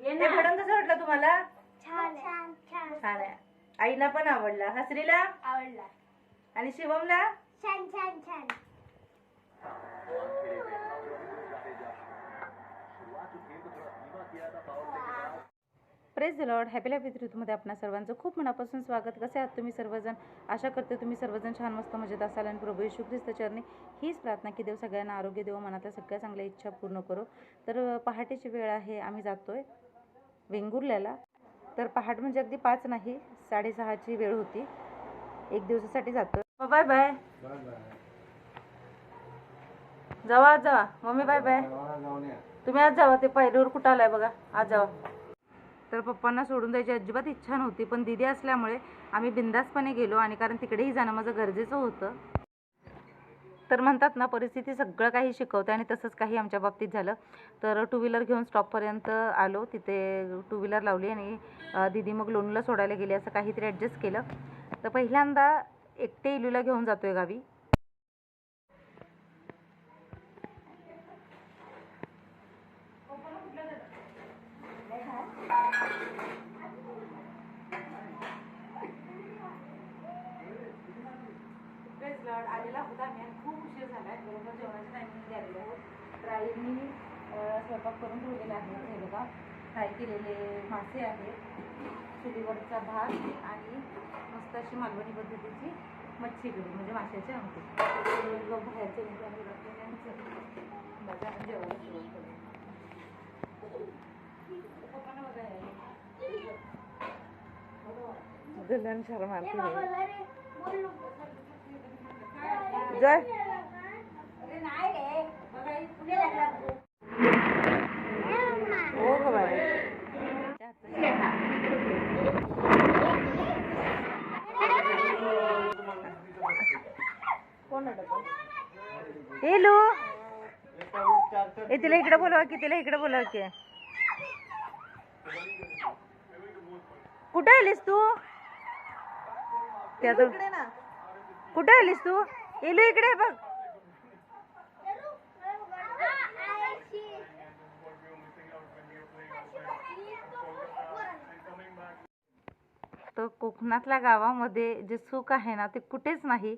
हे भडंग कसं वाटलं तुम्हाला? छान छान छान. छान आहे. आईला पण आवडला. हसरीला? आवडला. आणि शिवमला? छान छान छान. प्रेस लॉर्ड हॅपी हॅपी ऋतूमध्ये आपणा सर्वांचं खूप मनापासून स्वागत. कसे आहात तुम्ही सर्वजण? आशा करते तुम्ही सर्वजण छान मस्त मजेत असाल आणि प्रभू येशू ख्रिस्त चरणी हीच प्रार्थना की देव सगळ्यांना आरोग्य देव मनातल्या सगळ्या चांगल्या इच्छा पूर्ण करो. तर पहाटेची वेळ आहे. आम्ही जातोय. वेंगुर्ल्याला. तर पहाट म्हणजे अगदी पाच नाही साडेसहाची वेळ होती. एक दिवसासाठी जातो. हो, बाय बाय. जावा आज जावा. Mummy bye bye. तुम्ही आज जावा ते पहिल्यावर कुठं आलाय बघा. आज जावा. तर पप्पांना सोडून द्यायची अजिबात इच्छा नव्हती पण दिदी असल्यामुळे आम्ही बिंदासपणे गेलो आणि कारण तिकडेही जाणं माझं गरजेचं होतं. तर म्हणतात ना परिस्थिती सगळं काही शिकवते आणि तसंच काही आमच्या बाबतीत झालं. तर टू व्हीलर घेऊन स्टॉपपर्यंत आलो. तिथे टू व्हीलर लावली आणि दिदी मग लोणला सोडायला गेली असं काहीतरी ॲडजस्ट केलं. तर पहिल्यांदा एकटे इलूला घेऊन जातो आहे गावी आलेला होता मी झाला आहे बरोबर जेवणाच्या टायमिंगमध्ये आलेलो आहोत. अं, स्वयंपाक करून ठेवलेला आहे. हे बघा. फ्राय केलेले मासे आहेत. चुलीवरचा भात आणि मस्त अशी मालवणी पद्धतीची मच्छी करी म्हणजे माशाची आमटी. तर बाहेरचे बघा पप्पांना बघा शर्मा जय. हे. हो ग बाय हेलो ए तिला इकडे बोलवा की तिला इकडे बोलवा की. कुठे आलीस तू? त्या कुठे आलीस तू? इलू इकडे बघ. तर कोकणातल्या गावामध्ये जे सुख आहे ना ते कुठेच नाही.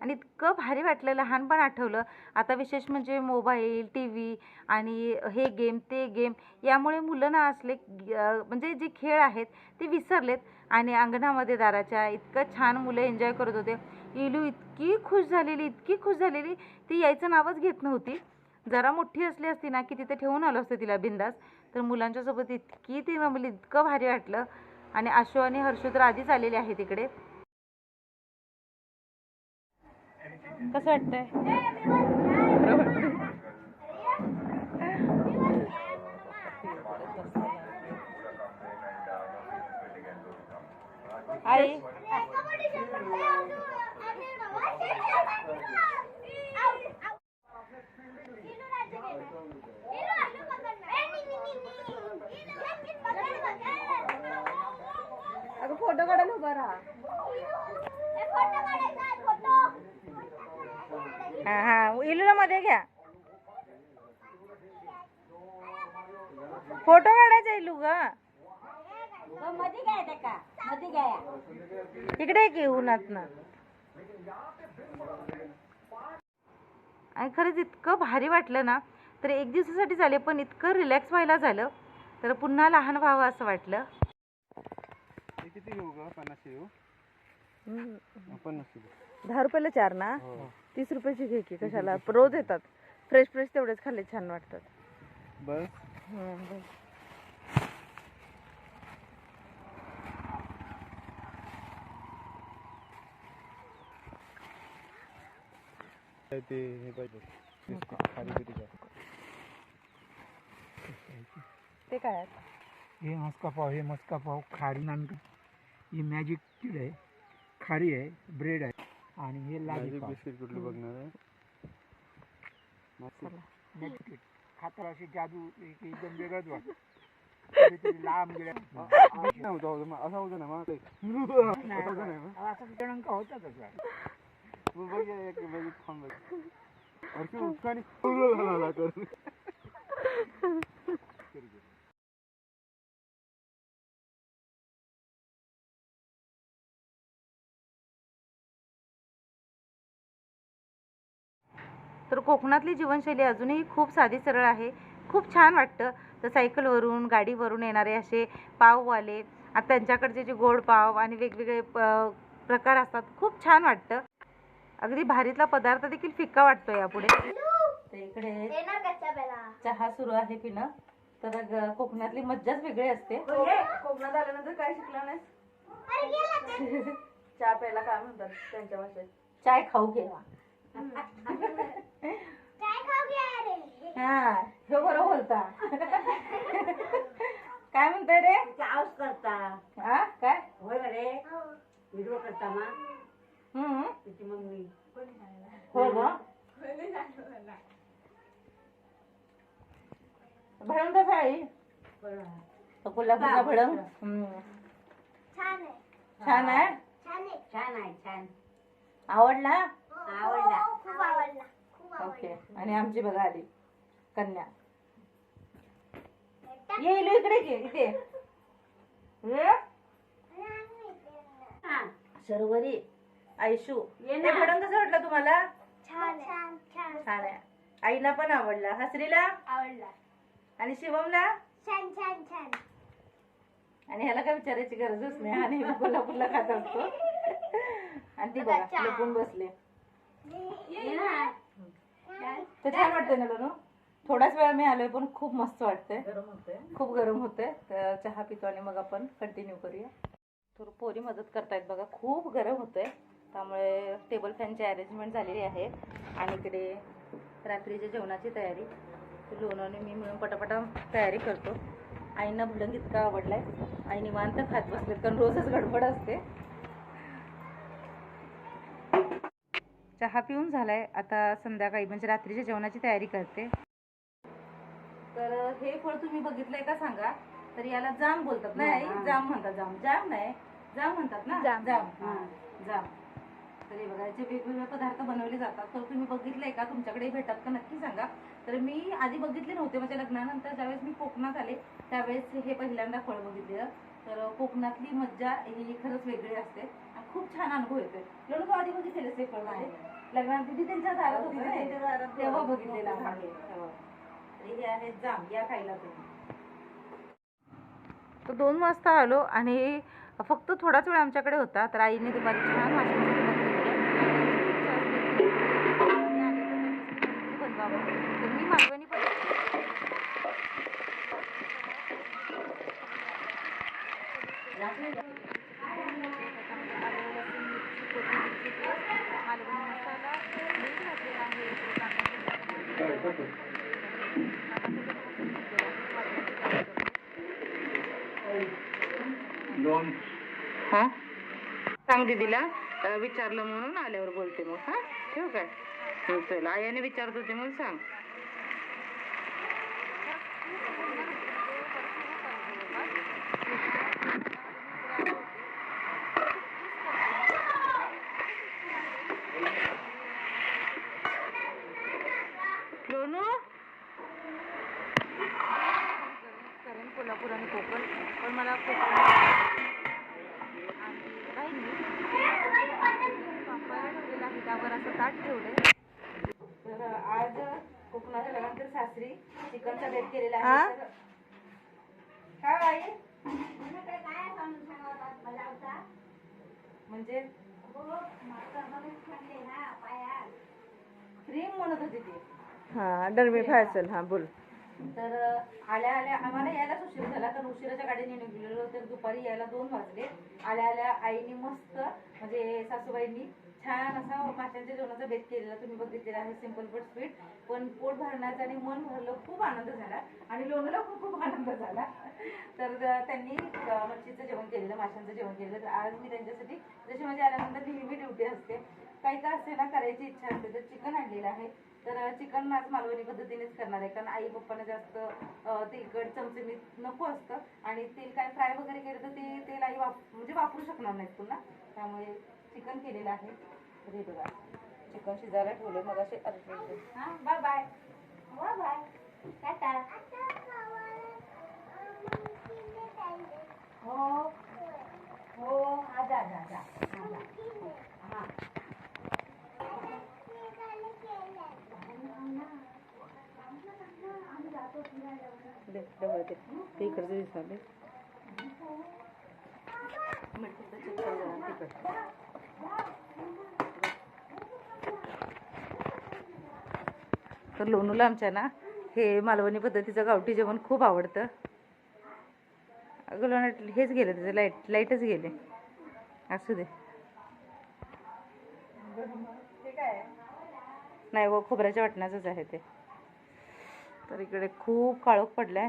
आणि इतकं भारी वाटलं लहानपण आठवलं. आता विशेष म्हणजे मोबाईल टी व्ही आणि हे गेम ते गेम यामुळे मुलं ना असले म्हणजे जे खेळ आहेत ते विसरलेत. आणि अंगणामध्ये दाराच्या इतकं छान मुलं एन्जॉय करत होते. इलू इतकी खुश झालेली इतकी खुश झालेली ती यायचं नावच घेत नव्हती. जरा मोठी असली असती ना की तिथे ठेवून आलं असतं तिला बिंदास. तर मुलांच्यासोबत इतकी ती रमली इतकं भारी वाटलं. आणि आशू आणि हर्षू तर आधीच आलेले आहेत इकडे. कसं वाटतंय? आई अगं फोटो काढायला उभा राहा हा हा. इलूला मध्ये घ्या. फोटो काढायचा इलू ग. मध्ये घ्यायचं का? मध्ये घ्या. इकडे की उन्हात ना आणि खरंच इतकं भारी वाटलं ना तर एक दिवसासाठी झाले पण इतकं रिलॅक्स व्हायला झालं तर पुन्हा लहान व्हावं असं वाटलं. किती घेऊ ग? घेऊ? दहा रुपयाला चार ना? तीस रुपयाची घे की कशाला? रोज येतात. फ्रेश फ्रेश तेवढेच खाल्ले छान वाटतात. बस हम्म, बस. काय ते हे पाहिजे? ते काय आहे? हे मस्का पाव हे मस्का पाव खारी नानक. ही मॅजिक किड. आहे खारी आहे ब्रेड आहे आणि हे लाली मॅजिक पाव बिस्किट कुठली बघणार आहे खाताना अशी जादू एक एकदम वेगळंच वाटतं लांब गेल्या असा होता ना मग असं होतं नाही मग. असं जणांका होता तसा मग बघ या एक बघ एक थांब बघ. अरे तू उठका तर कोकणातली जीवनशैली अजूनही खूप साधी सरळ आहे. खूप छान वाटतं. तर सायकलवरून गाडीवरून येणारे असे पाववाले आता त्यांच्याकडचे जे गोड पाव आणि वेगवेगळे प्रकार असतात खूप छान वाटतं. अगदी भारीतला पदार्थ देखील फिक्का वाटतो यापुढे. तर इकडे येणार कच्च्या पेला चहा सुरू आहे पिणं. तर कोकणातली मज्जाच वेगळी असते. कोकणात आल्यानंतर काय शिकला नाही अरे गेला का? चहा प्यायला काय म्हणतात त्यांच्या भाषेत? चाय खाऊ रे हा हे बरं बोलता. काय म्हणताय रे? चावच करता हा काय? होय ना रे? व्हिडिओ करता ना? हम्म. तुझी मम्मी. हो ग? भडंग कसं आहे कोल्हापूरचा भडंग. हम्म. छान आहे. छान आहे? छान आहे छान. आहे. छान आवडला? आवडला. खूप आवडला. खूप ओके. आणि आमची बघा आली. कन्या. ये इलू इकडे घे इथे. ये. शर्वरी आयशू. ये हे कसं वाटलं तुम्हाला? छान छान छान. छान आहे. आईला पण आवडला. हसरीला? आवडला. आणि शिवमला? छान छान छान. आणि ह्याला काय विचारायची गरजच नाही. आणि कोल्हापूरला खात असतो. आणि ती बघा लपून बसले. तर छान वाटतंय ना गणू थोडाच वेळ मी आलोय पण खूप मस्त वाटतंय. गरम होते खूप गरम होतंय. तर चहा पितो आणि मग आपण कंटिन्यू करूया. तर पोरी मदत करतायत बघा. खूप गरम होतंय. त्यामुळे टेबल फॅनची अरेंजमेंट झालेली आहे. आणि इकडे रात्रीच्या जेवणाची तयारी. तर लोणं आणि मी मिळून पटापटा तयारी करतो. आईंना भडंग इतका आवडलाय. आई निवांत खात बसलेत कारण रोजच गडबड असते. चहा पिऊन झालाय. आता संध्याकाळी म्हणजे रात्रीच्या जेवणाची तयारी करते. तर हे फळ तुम्ही बघितलंय का सांगा? तर याला जाम बोलतात नाही जाम म्हणतात जाम. जाम नाही. जाम म्हणतात ना? जाम. जाम. जाम. तर हे बघा याचे वेगवेगळे पदार्थ बनवले जातात. तर तुम्ही बघितलंय का? तुमच्याकडे भेटतात का? नक्की सांगा. तर मी आधी बघितले नव्हते माझ्या लग्नानंतर ज्यावेळेस मी कोकणात आले त्यावेळेस हे पहिल्यांदा फळ बघितलेलं. तर कोकणातली मज्जा ही खरंच वेगळी असते. आणि खूप छान अनुभव येतोय. लोक तू आधी बघितलेलं ते फळमध्ये लग्नात तिथे त्यांच्या दारात होती. हे. तेव्हा बघितलेलं आहे. हो. तर हे आहे जाम या खायला तुम्ही तर दोन वाजता आलो आणि फक्त थोडाच वेळ आमच्याकडे होता. तर आईने दुपारी छान माशांचं जेवण केलं. आणि त्यांची इच्छा असते की मी आले तर त्यांच्यासाठी काहीतरी बनवावं. तर मी मालवणी पद्धत मालवणी मसाला मीठ घातलेला आहे इकडे कांदा हा? सांग दीदीला. विचारलं म्हणून आल्यावर बोलते मग हा? ठेवू काय? चल आयाने विचारत होते म्हणून सांग लोनू करेन कोल्हापूर आणि कोकण पण मला कोकण आणि काही नाही वाफवायला ठेवलेलं आहे त्यावर असं ताट ठेवलंय तर आज कोकणात सासरी चिकनचा बेत केलेला आहे. काय आई म्हणजे? हो क्रीम म्हणत होती ती हा डरबी फायसल हा बोल. तर आल्या आल्या आम्हाला यायलाच उशीर झाला. कारण उशिराच्या गाडीने निघलेलो तर दुपारी यायला दोन वाजले. आल्या आल्या आईने मस्त म्हणजे सासूबाईंनी छान असा माशांच्या जेवणाचा बेत केलेला. तुम्ही बघितलेला आहे सिंपल बट स्वीट पण पोट भरण्याचा आणि मन भरलं खूप आनंद झाला. आणि लोणला खूप खूप आनंद झाला. तर त्यांनी मच्छीचं जेवण केलेलं माशांचं जेवण केलेलं. तर आज मी त्यांच्यासाठी जशी माझी आल्यानंतर नेहमी ड्युटी असते. काही का असते ना करायची इच्छा असते तर चिकन आणलेलं आहे. तर चिकन आज मालवणी पद्धतीनेच करणार आहे. कारण आई पप्पांना जास्त तेलकट चमचमीत नको असतं. आणि तेल काय फ्राय वगैरे केलं तर ते तेल आई वाप म्हणजे वापरू शकणार नाहीत पुन्हा. त्यामुळे चिकन केलेलं आहे. तर हे बघा. चिकन शिजायला ठेवलं मग असे अर्जंट हां bye bye bye bye tata हो हो आजा आजा आजा आजा हा ते इकडचे दिसाले तर लोणूला आमच्या ना हे मालवणी पद्धतीचं गावठी जेवण खूप आवडतं. अगं लोणा हेच गेलं त्याचं लाइट लाईटच गेले. असू दे. नाही व खोबऱ्याच्या वाटण्याचंच आहे ते. तर इकडे खूप काळोख पडलाय.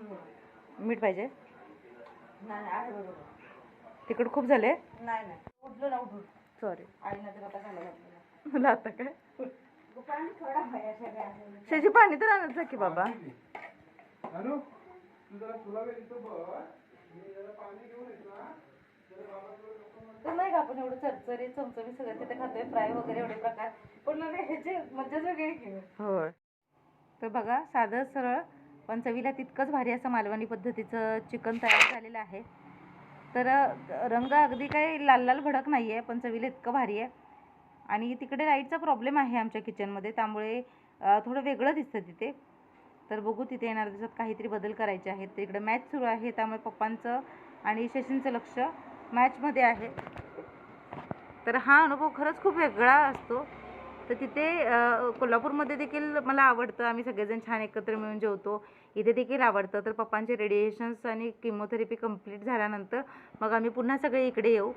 मीठ पाहिजे? नाही नाही, आहे बरोबर. तिकड खूप झाले? नाही नाही. उठलो ना उठून. सॉरी. आईनं तर आता घातलेला. काय? दुकान थोडा शेजी पाणी तर आणत जा की बाबा. अनु तू जरा तुला वेळ इथं बघ. मी जरा पाणी घेऊन येतो हा. तर नाही का आपण एवढं चरचरी चमचमी सगळं तिथे खातोय फ्राय वगैरे एवढे प्रकार. पण ह्याची मज्जाच वेगळी की. होय. तर बघा साधं सरळ पण चवीला तितकंच भारी असं मालवणी पद्धतीचं चिकन तयार झालेलं आहे. तर रंग अगदी काही लाल लाल भडक नाही आहे पण चवीला इतकं भारी आहे. आणि तिकडे लाईटचा प्रॉब्लेम आहे आमच्या किचनमध्ये त्यामुळे थोडं वेगळं दिसतं तिथे. तर बघू तिथे येणार दिवसात काहीतरी बदल करायचे आहेत. तिकडे मॅच सुरू आहे त्यामुळे पप्पांचं आणि शशींचं लक्ष मॅचमध्ये आहे. तर हा अनुभव खरंच खूप वेगळा असतो. तर तिथे कोल्हापूरमध्ये देखील मला आवडतं. आम्ही सगळेजण छान एकत्र मिळून जेवतो. इथे देखील आवडतं. तर पप्पांचे रेडिएशन्स आणि किमोथेरपी कंप्लीट झाल्यानंतर मग आम्ही पुन्हा सगळे इकडे येऊ.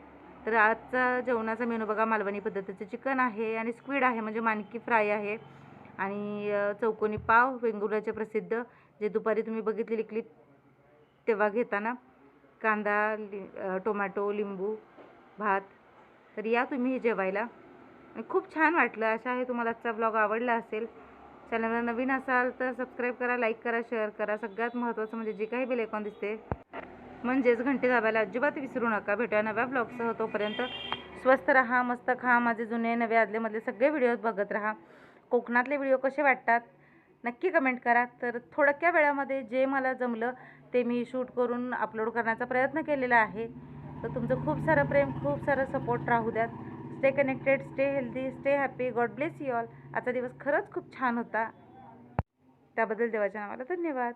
तर आजचा जेवणाचा मेनू बघा मालवणी पद्धतीचं. चिकन आहे आणि स्क्विड आहे म्हणजे मानकी फ्राय आहे. आणि चौकोनी पाव वेंगुर्ल्याचे प्रसिद्ध. जे दुपारी तुम्ही बघितलेली क्लिप तेव्हा घेताना. कांदा लि टोमॅटो लिंबू भात. तर या तुम्ही जेवायला. खूप छान वाटलं. अशा आहे तुम्हाला आजचा ब्लॉग आवडला असेल चॅनलला नवीन असाल तर सबस्क्राईब करा लाईक करा शेअर करा. सगळ्यात महत्त्वाचं म्हणजे जे काही बेल आयकॉन दिसते म्हणजेच घंटी दाबायला अजिबात विसरू नका. भेटूया नव्या ब्लॉगसह तोपर्यंत स्वस्त राहा मस्त खा. माझे जुने नवे आदलेमधले सगळे व्हिडिओ बघत राहा. कोकणातले व्हिडिओ कसे वाटतात नक्की कमेंट करा. तर थोडक्या वेळामध्ये जे मला जमलं ते मी शूट करून अपलोड करण्याचा प्रयत्न केलेला आहे. तर तुमचं खूप सारं प्रेम खूप सारं सपोर्ट राहू द्यात. Stay connected stay healthy stay happy God bless you all आजचा दिवस खरंच खूप छान होता. त्याबद्दल देवाच्या नावाला धन्यवाद.